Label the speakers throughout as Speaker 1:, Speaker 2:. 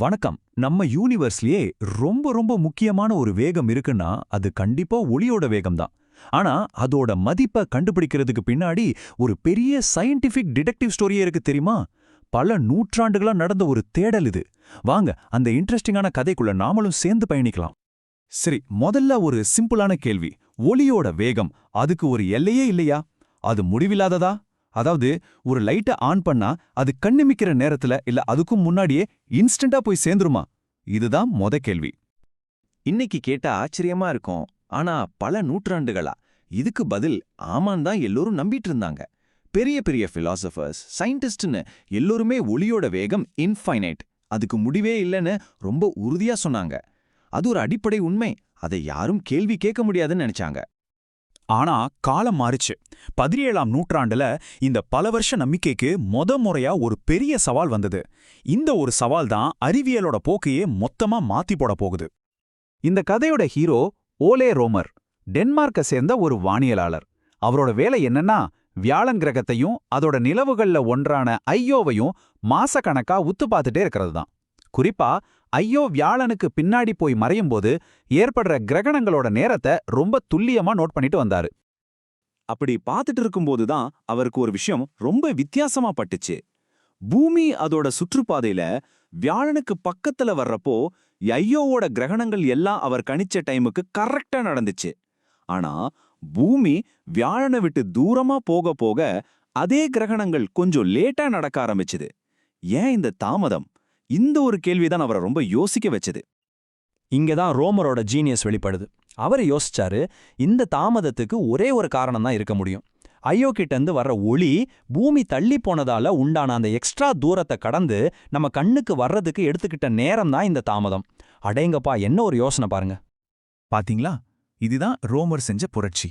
Speaker 1: வணக்கம். நம்ம யூனிவர்ஸ்லயே ரொம்ப ரொம்ப முக்கியமான ஒரு வேகம் இருக்குன்னா அது கண்டிப்பா ஒளியோட வேகம் தான் ஆனா அதோட மதிப்பை கண்டுபிடிக்கிறதுக்கு பின்னாடி ஒரு பெரிய சயின்டிபிக் டிடெக்டிவ் ஸ்டோரியே இருக்கு தெரியுமா? பல நூற்றாண்டுகளா நடந்த ஒரு தேடல் இது. வாங்க அந்த இன்ட்ரெஸ்டிங்கான கதைக்குள்ள நாமளும் சேர்ந்து பயணிக்கலாம். சரி முதல்ல ஒரு சிம்பிளான கேள்வி. ஒளியோட வேகம் அதுக்கு ஒரு எல்லையே இல்லையா? அது முடிவில்லாததா? அதாவது ஒரு லைட்டை ஆன் பண்ணா அது கண்ணிமிக்கிற நேரத்துல இல்ல அதுக்கும் முன்னாடியே இன்ஸ்டண்டா போய் சேர்ந்துருமா? இதுதான் மொத கேள்வி.
Speaker 2: இன்னைக்கு கேட்டா ஆச்சரியமா இருக்கும். ஆனா பல நூற்றாண்டுகளா? இதுக்கு பதில் ஆமான் தான் எல்லோரும் நம்பிட்டு இருந்தாங்க. பெரிய பெரிய பிலாசபர்ஸ் சயின்டிஸ்ட்னு எல்லோருமே ஒளியோட வேகம் இன்ஃபைனைட் அதுக்கு முடிவே இல்லைன்னு ரொம்ப உறுதியா சொன்னாங்க. அது ஒரு அடிப்படை உண்மை. அதை யாரும் கேள்வி கேட்க முடியாதுன்னு நினைச்சாங்க.
Speaker 1: ஆனா காலம் மாறிச்சு. பதினேழாம் நூற்றாண்டுல இந்த பல வருஷ நம்பிக்கைக்கு மொத முறையா ஒரு பெரிய சவால் வந்தது. இந்த ஒரு சவால் தான் அறிவியலோட போக்கையே மொத்தமா மாத்தி போட போகுது. இந்த கதையோட ஹீரோ ஓலே ரோமர் டென்மார்க்க சேர்ந்த ஒரு வானியலாளர். அவரோட வேலை என்னன்னா வியாழன் கிரகத்தையும் அதோட நிலவுகள்ல ஒன்றான ஐயோவையும் மாசக்கணக்கா உத்து பார்த்துட்டே இருக்கிறது தான். குறிப்பா ஐயோ வியாழனுக்கு பின்னாடி போய் மறையும்போது ஏற்படுற கிரகணங்களோட நேரத்தை ரொம்ப துல்லியமா நோட் பண்ணிட்டு வந்தாரு.
Speaker 2: அப்படி பார்த்துட்டு இருக்கும்போது தான் அவருக்கு ஒரு விஷயம் ரொம்ப வித்தியாசமா பட்டுச்சு. பூமி அதோட சுற்றுப்பாதையில வியாழனுக்கு பக்கத்துல வர்றப்போ ஐயோவோட கிரகணங்கள் எல்லாம் அவர் கணிச்ச டைமுக்கு கரெக்டா நடந்துச்சு. ஆனா பூமி வியாழனை விட்டு தூரமா போக போக அதே கிரகணங்கள் கொஞ்சம் லேட்டா நடக்க ஆரம்பிச்சுது. ஏன் இந்த தாமதம்? இந்த ஒரு கேள்விதான் அவரை ரொம்ப யோசிக்க வச்சது.
Speaker 3: இங்கதான் ரோமரோட ஜீனியஸ் வெளிப்படுது. அவர் யோசிச்சாரு இந்த தாமதத்துக்கு ஒரே ஒரு காரணம் தான் இருக்க முடியும். ஐயோ கிட்டேருந்து வர்ற ஒளி பூமி தள்ளி போனதால உண்டான அந்த எக்ஸ்ட்ரா தூரத்தை கடந்து நம்ம கண்ணுக்கு வர்றதுக்கு எடுத்துக்கிட்ட நேரம் தான் இந்த தாமதம். அடேங்கப்பா என்ன ஒரு யோசனை பாருங்க.
Speaker 1: பாத்தீங்களா? இதுதான் ரோமர் செஞ்ச புரட்சி.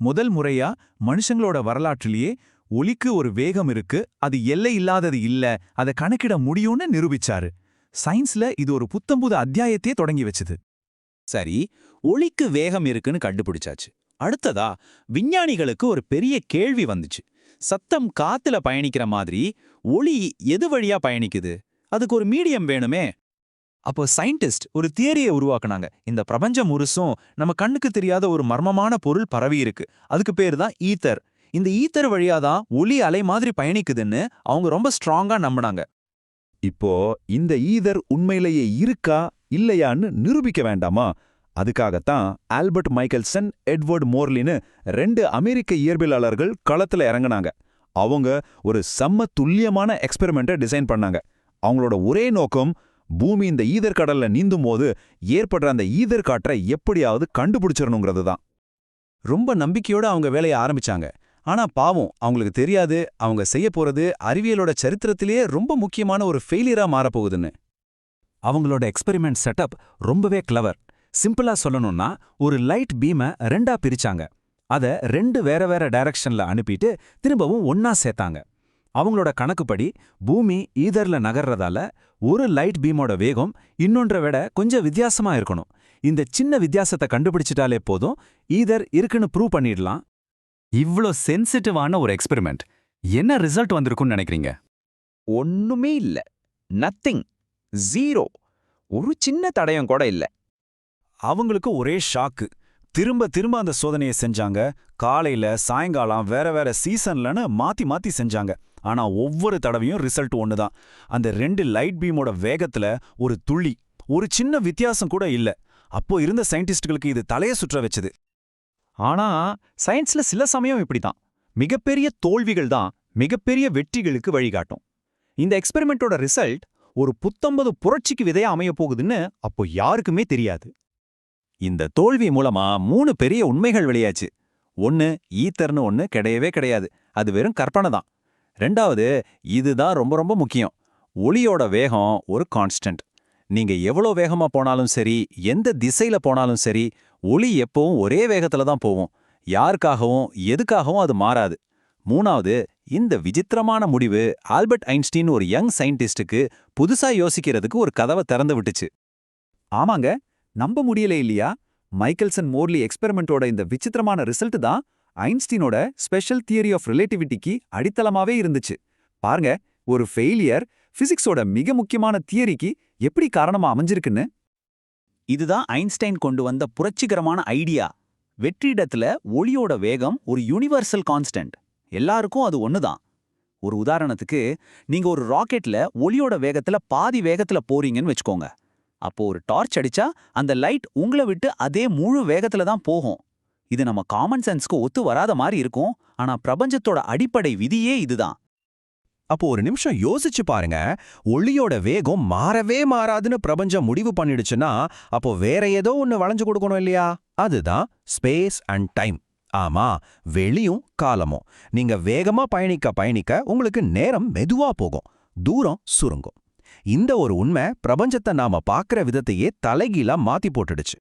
Speaker 1: முதல் முறையா மனுஷங்களோட வரலாற்றிலேயே ஒளிக்கு ஒரு வேகம் இருக்கு அது எல்லை இல்லாதது இல்ல அதை கணக்கிட முடியும்னு நிரூபிச்சாரு. சயின்ஸ்ல இது ஒரு புத்தம்புது அத்தியாயத்தையே தொடங்கி வச்சது.
Speaker 2: சரி ஒளிக்கு வேகம் இருக்குன்னு கண்டுபிடிச்சாச்சு. அடுத்ததா விஞ்ஞானிகளுக்கு ஒரு பெரிய கேள்வி வந்துச்சு. சத்தம் காத்துல பயணிக்கிற மாதிரி ஒளி எது வழியா பயணிக்குது? அதுக்கு ஒரு மீடியம் வேணுமே.
Speaker 1: அப்போ சயின்டிஸ்ட் ஒரு தியரியை உருவாக்குனாங்க. இந்த பிரபஞ்சம் முழுசும் நம்ம கண்ணுக்கு தெரியாத ஒரு மர்மமான பொருள் பரவி இருக்கு. அதுக்கு பேரு தான் ஈத்தர். இந்த ஈத்தர் வழியா தான் ஒளி அலை மாதிரி பயணிக்குதுன்னு அவங்க ரொம்ப ஸ்ட்ராங்கா நம்பினாங்க. இப்போ இந்த ஈதர் உண்மையிலேயே இருக்கா இல்லையான்னு நிரூபிக்க வேண்டாமா? அதுக்காகத்தான் ஆல்பர்ட் மைக்கேல்சன் எட்வர்ட் மோர்லின்னு ரெண்டு அமெரிக்க இயற்பியலாளர்கள் களத்துல இறங்குனாங்க. அவங்க ஒரு செம்ம துல்லியமான எக்ஸ்பெரிமெண்ட்டை டிசைன் பண்ணாங்க. அவங்களோட ஒரே நோக்கம் பூமி இந்த ஈதர் கடல்ல நீந்தும் போது ஏற்படுற அந்த ஈதர் காற்றை எப்படியாவது கண்டுபிடிச்சிடணுங்கிறது தான் ரொம்ப நம்பிக்கையோட அவங்க வேலையை ஆரம்பிச்சாங்க. ஆனா பாவம் அவங்களுக்கு தெரியாது அவங்க செய்ய போறது அறிவியலோட சரித்திரத்திலேயே ரொம்ப முக்கியமான ஒரு ஃபெயிலியரா மாறப்போகுதுன்னு. அவங்களோட எக்ஸ்பெரிமெண்ட் செட்டப் ரொம்பவே கிளவர் சிம்பிளா சொல்லணும்னா ஒரு லைட் பீமை ரெண்டா பிரிச்சாங்க. அத ரெண்டு வேற வேற டைரக்ஷன்ல அனுப்பிட்டு திரும்பவும் ஒன்னா சேர்த்தாங்க. அவங்களோட கணக்குப்படி பூமி ஈதர்ல நகர்றதால ஒரு லைட் பீமோட வேகம் இன்னொன்றை விட கொஞ்சம் வித்தியாசமா இருக்கணும். இந்த சின்ன வித்தியாசத்தை கண்டுபிடிச்சிட்டாலே போதும் ஈதர் இருக்குன்னு ப்ரூவ் பண்ணிடலாம் இவ்ளோ சென்சிட்டிவான ஒரு எக்ஸ்பெரிமெண்ட். என்ன ரிசல்ட் வந்திருக்கும்னு நினைக்கிறீங்க?
Speaker 2: ஒண்ணுமே இல்ல. நத்திங். ஜீரோ. ஒரு சின்ன தடயம் கூட இல்ல.
Speaker 1: அவங்களுக்கு ஒரே ஷாக்கு. திரும்ப திரும்ப அந்த சோதனையை செஞ்சாங்க. காலையில சாயங்காலம் வேற வேற சீசன்லன்னு மாத்தி மாத்தி செஞ்சாங்க. ஆனா ஒவ்வொரு தடவையும் ரிசல்ட் ஒண்ணுதான். அந்த ரெண்டு லைட் பீமோட வேகத்துல ஒரு துள்ளி ஒரு சின்ன வித்தியாசம் கூட இல்ல. அப்போ இருந்த சயின்டிஸ்டுகளுக்கு இது தலைய சுற்ற வச்சது. ஆனா சயின்ஸ்ல சில சமயம் இப்படிதான் மிகப்பெரிய தோல்விகள் தான் மிகப்பெரிய வெற்றிகளுக்கு வழிகாட்டும். இந்த எக்ஸ்பெரிமெண்ட்டோட ரிசல்ட் ஒரு புத்தம்பது புரட்சிக்கு விதையா அமைய போகுதுன்னு அப்போ யாருக்குமே தெரியாது. இந்த தோல்வி மூலமா மூணு பெரிய உண்மைகள் வெளியாச்சு. ஒன்னு ஈத்தர்னு ஒன்னு கிடையவே கிடையாது. அது வெறும் கற்பனை தான். ரெண்டாவது இதுதான் ரொம்ப ரொம்ப முக்கியம். ஒளியோட வேகம் ஒரு கான்ஸ்டன்ட் நீங்க எவ்வளோ வேகமா போனாலும் சரி எந்த திசையில போனாலும் சரி ஒளி எப்பவும் ஒரே வேகத்துல தான் போவோம் யாருக்காகவும் எதுக்காகவும் அது மாறாது. மூணாவது இந்த விசித்திரமான முடிவு ஆல்பர்ட் ஐன்ஸ்டீன் ஒரு யங் சயின்டிஸ்டுக்கு புதுசா யோசிக்கிறதுக்கு ஒரு கதவை திறந்து விட்டுச்சு. ஆமாங்க நம்ப முடியல இல்லையா? மைக்கேல்சன் மோர்லி எக்ஸ்பெரிமெண்ட்டோட இந்த விசித்திரமான ரிசல்ட் தான் ஐன்ஸ்டீனோட ஸ்பெஷல் தியரி ஆஃப் ரிலேட்டிவிட்டிக்கு அடித்தளமாவே இருந்துச்சு. பாருங்க ஒரு ஃபெயிலியர்
Speaker 2: பிசிக்ஸோட மிக முக்கியமான தியரிக்கு எப்படி காரணமா அமைஞ்சிருக்குன்னு.
Speaker 4: இதுதான் ஐன்ஸ்டைன் கொண்டு வந்த புரட்சிகரமான ஐடியா. வெற்றிடத்துல ஒளியோட வேகம் ஒரு யூனிவர்சல் கான்ஸ்டன்ட் எல்லாருக்கும் அது ஒண்ணுதான். ஒரு உதாரணத்துக்கு நீங்க ஒரு ராக்கெட்ல ஒளியோட வேகத்துல பாதி வேகத்துல போறீங்கன்னு வச்சுக்கோங்க. அப்போ ஒரு டார்ச் அடிச்சா அந்த லைட் உங்களை விட்டு அதே முழு வேகத்துல தான் போகும். இது நம்ம காமன் சென்ஸ்க்கு ஒத்து வராத மாதிரி இருக்கும். ஆனா பிரபஞ்சத்தோட அடிப்படை விதியே இதுதான்.
Speaker 5: அப்போ ஒரு நிமிஷம் யோசிச்சு பாருங்க. ஒளியோட வேகம் மாறவே மாறாதுன்னு பிரபஞ்சம் முடிவு பண்ணிடுச்சுன்னா அப்போ வேற ஏதோ ஒன்று வளைஞ்சு கொடுக்கணும் இல்லையா? அதுதான் ஸ்பேஸ் அண்ட் டைம் ஆமா வெளியும் காலமும். நீங்க வேகமா பயணிக்க பயணிக்க உங்களுக்கு நேரம் மெதுவா போகும். தூரம் சுருங்கும். இந்த ஒரு உண்மை பிரபஞ்சத்தை நாம பார்க்கிற விதத்தையே தலைகீழா மாத்தி போட்டுடுச்சு.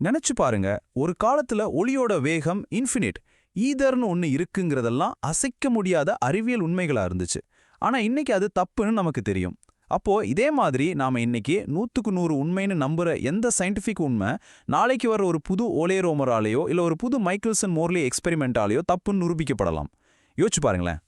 Speaker 1: நினைச்சு பாருங்க ஒரு காலத்துல ஒளியோட வேகம் இன்ஃபினிட் ஈதர்னு ஒன்னு இருக்குங்கிறதெல்லாம் அசைக்க முடியாத அறிவியல் உண்மைகளா இருந்துச்சு. ஆனா இன்னைக்கு அது தப்புன்னு நமக்கு தெரியும். அப்போ இதே மாதிரி நாம இன்னைக்கு நூத்துக்கு நூறு உண்மைன்னு நம்புற எந்த சயின்டிஃபிக் உண்மை நாளைக்கு வர ஒரு புது ஓலேரோமராலேயோ இல்ல ஒரு புது மைக்கேல்சன் மோர்லி எக்ஸ்பெரிமெண்டாலேயோ தப்புன்னு நிரூபிக்கப்படலாம். யோசிச்சு பாருங்களேன்.